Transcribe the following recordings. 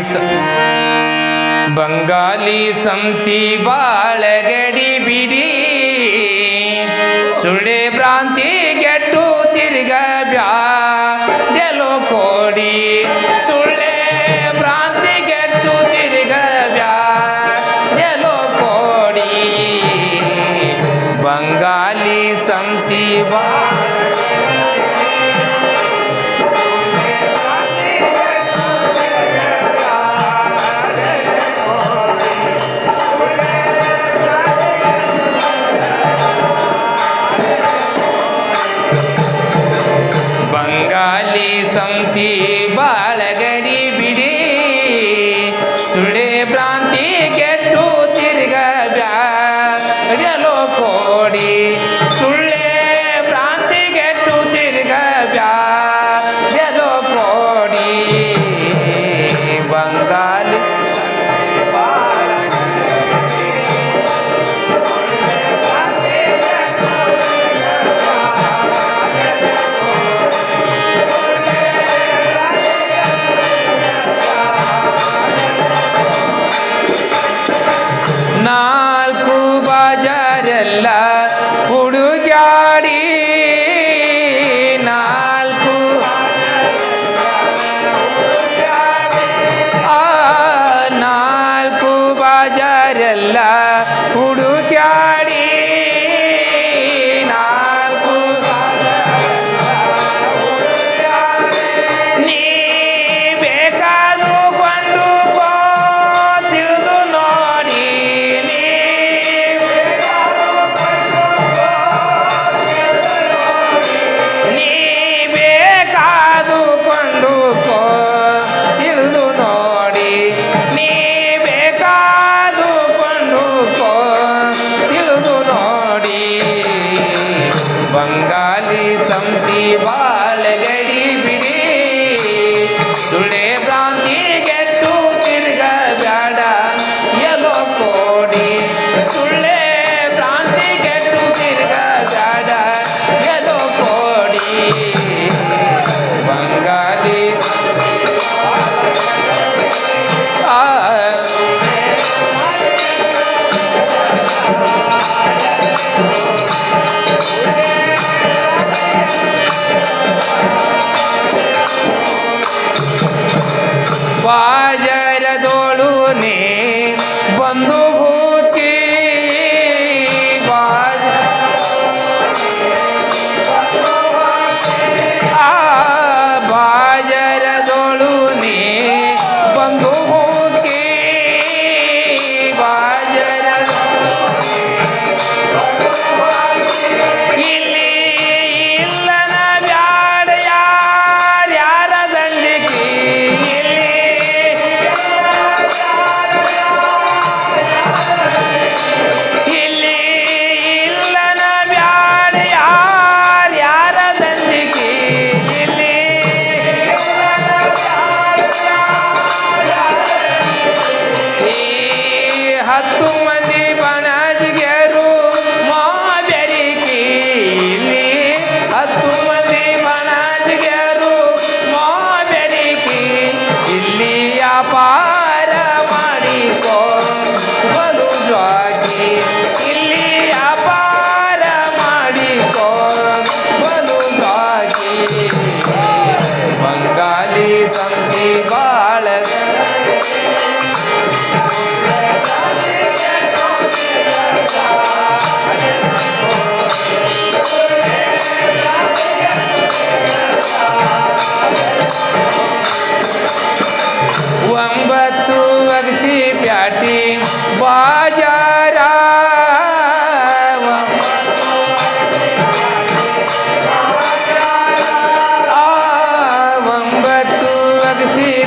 ಸ ಬಂಗಾಲಿ ಸಂತಿ ಬಾಳೆಗಡಿ ಬಿಡಿ. ಸುಳೆ ಭ್ರಾಂತಿ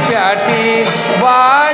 प्याटी वा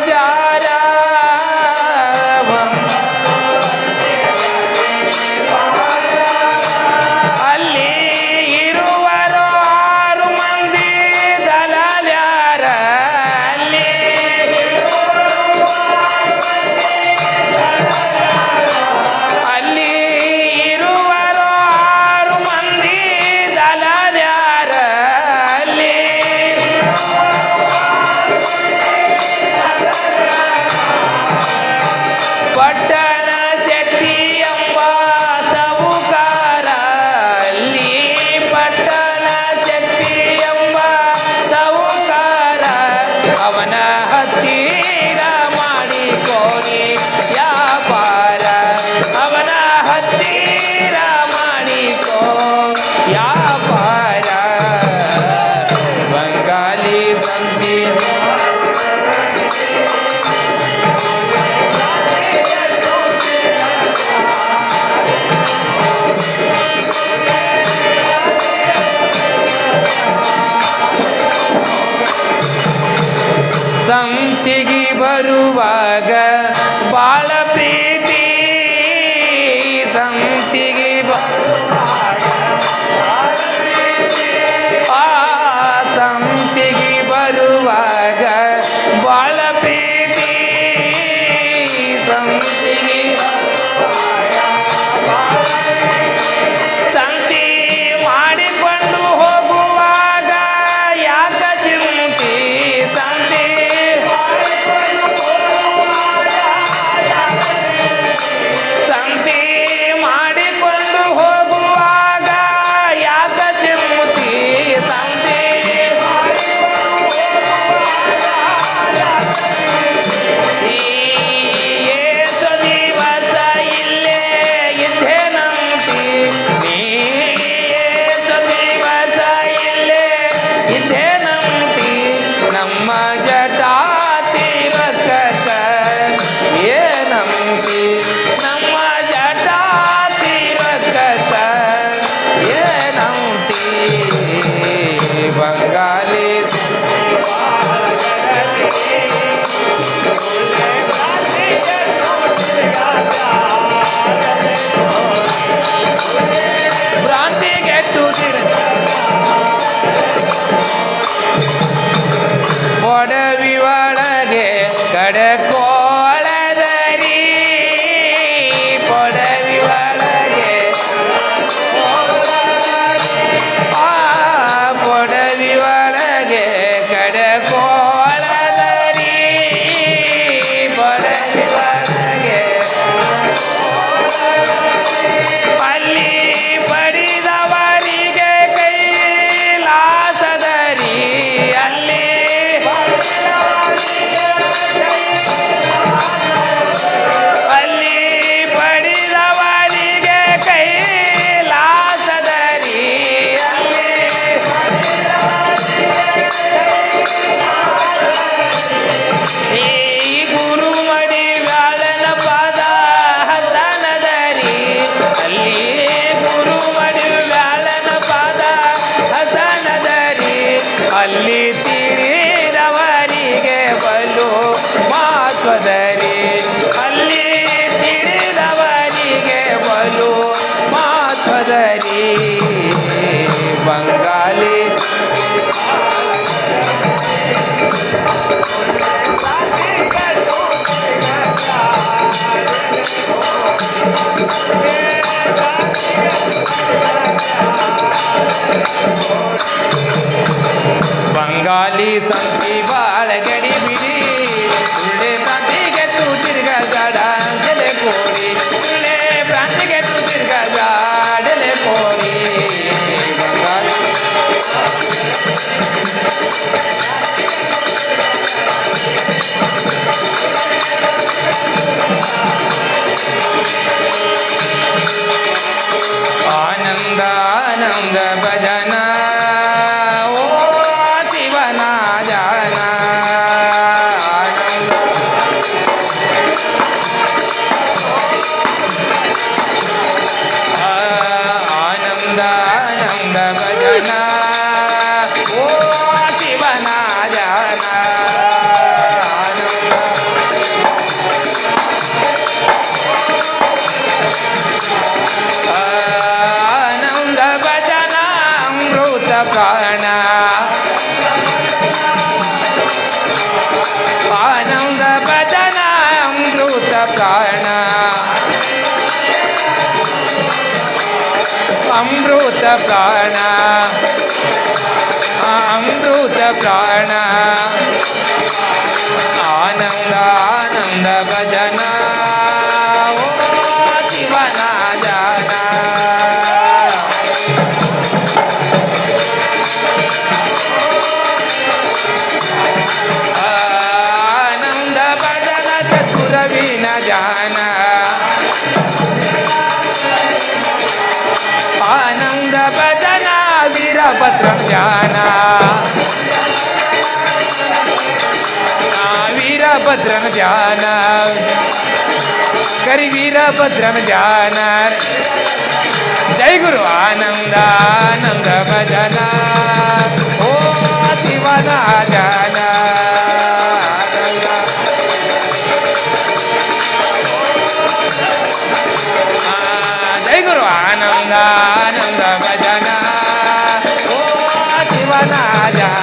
भजन అమృత ప్రాణ అమృత ప్రాణ वीरभद्रं जाना वीरभद्रं जान करी वीरभद्रं जान जय गुरु आनंद आनंद भजन। ओ yeah.